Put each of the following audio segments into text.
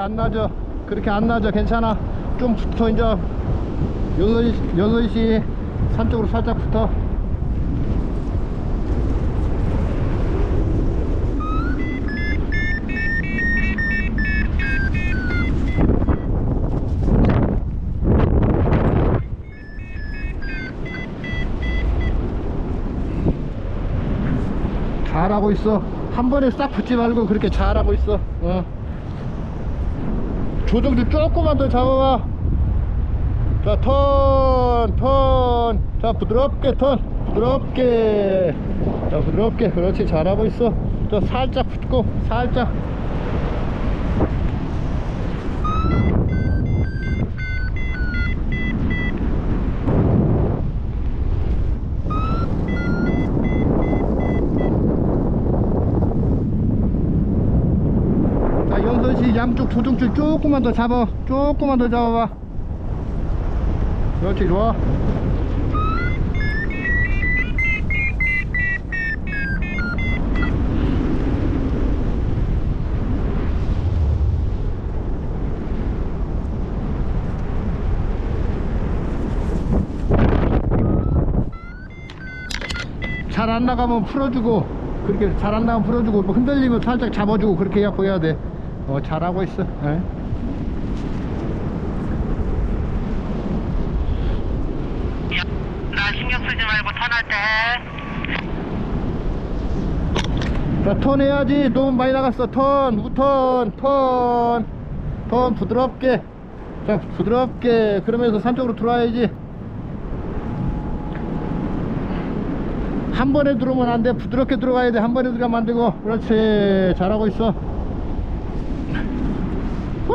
그렇게 안 나죠? 그렇게 안 나죠? 괜찮아? 좀 붙어 이제. 6시, 6시 산 쪽으로 살짝 붙어. 잘하고 있어. 한 번에 싹 붙지 말고 그렇게 잘하고 있어. 어. 조정 좀 조금만 더 잡아봐. 자 턴, 턴. 자 부드럽게 턴 부드럽게. 자 부드럽게. 그렇지 잘하고 있어. 자 살짝 붙고 살짝 양쪽 조종줄 조금만 더 잡아. 조금만 더 잡아봐. 그렇지 좋아. 잘 안 나가면 풀어주고 그렇게 잘 안 나가면 풀어주고 뭐 흔들리면 살짝 잡아주고 그렇게 해야 보여야 돼. 어 잘하고 있어. 예. 나 신경 쓰지 말고 턴할 때 자, 턴 해야지. 너무 많이 나갔어. 턴, 우턴, 턴. 턴 부드럽게. 자, 부드럽게. 그러면서 산 쪽으로 들어와야지. 한 번에 들어오면 안 돼. 부드럽게 들어가야 돼. 한 번에 들어가면 안 되고. 그렇지. 잘하고 있어. 후!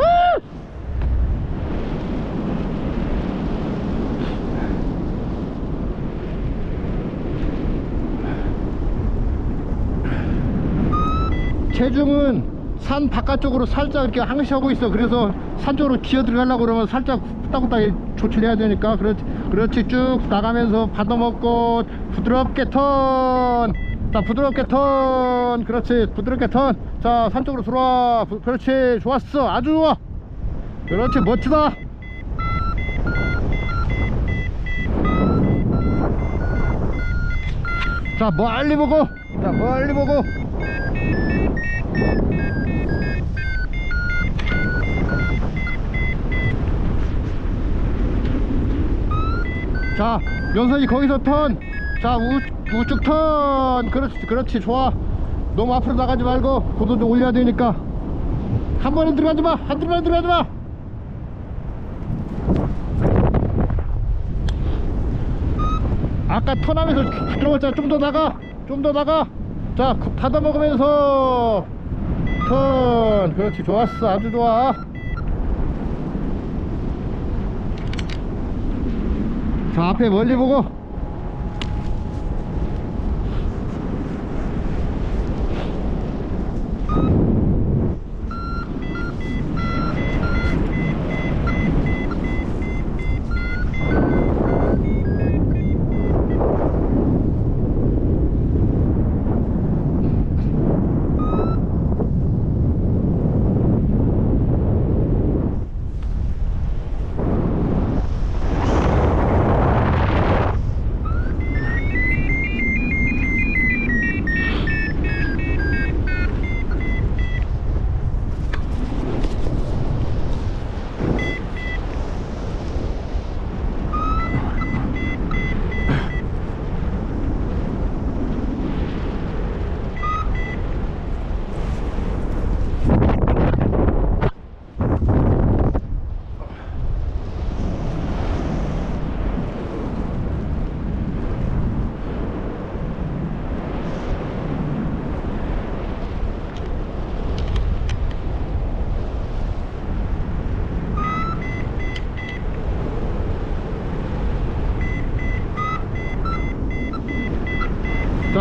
체중은 산 바깥쪽으로 살짝 이렇게 항시하고 있어. 그래서 산 쪽으로 기어 들어가려고 그러면 살짝 후딱후딱 조치를 해야 되니까. 그렇지, 그렇지. 쭉 나가면서 받아먹고 부드럽게 턴. 자, 부드럽게 턴. 그렇지. 부드럽게 턴. 자, 산 쪽으로 들어와. 부- 그렇지. 좋았어. 아주 좋아. 그렇지. 멋지다. 자, 멀리 보고. 자, 멀리 보고. 자 연선이 거기서 턴. 자 우, 우측 턴. 그렇지 그렇지 좋아. 너무 앞으로 나가지 말고 고도 좀 올려야 되니까. 한 번에 들어가지 마. 한 번에 들어가지 마. 아까 턴하면서 들어갔잖아. 좀 더 나가. 좀 더 나가. 자그 받아 먹으면서 턴. 그렇지 좋았어. 아주 좋아. 자 앞에 멀리 보고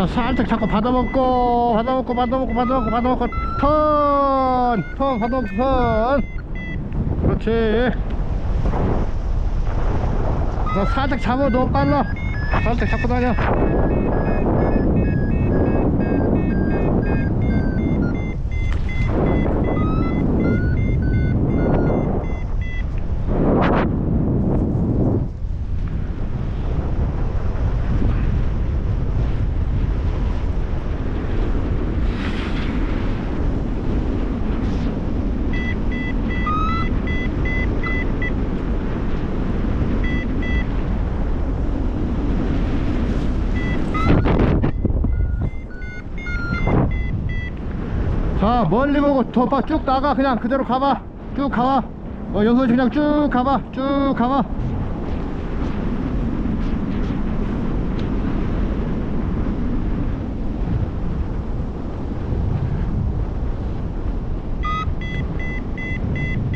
자 살짝 잡고 받아먹고 받아먹고 받아먹고 받아먹고 받아먹고 턴! 턴 받아먹고 턴! 그렇지 자 살짝 잡아 너무 빨라 살짝 잡고 다녀 자 멀리 보고 더쭉 나가. 그냥 그대로 가봐. 쭉 가봐. 어 연소지 그냥 쭉 가봐. 쭉 가봐.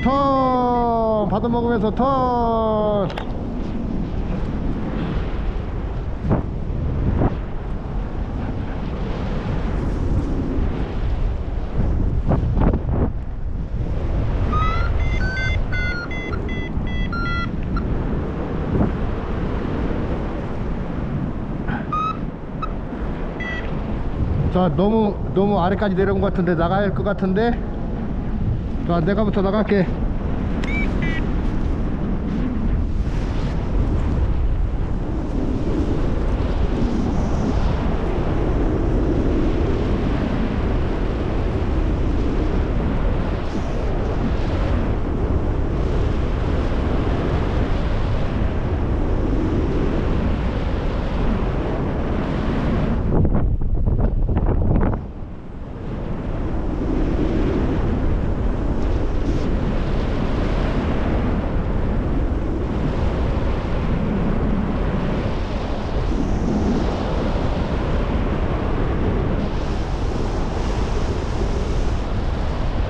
턴! 받아 먹으면서 턴 자 너무 너무 아래까지 내려온 것 같은데 할것 같은데? 자 내가부터 나갈게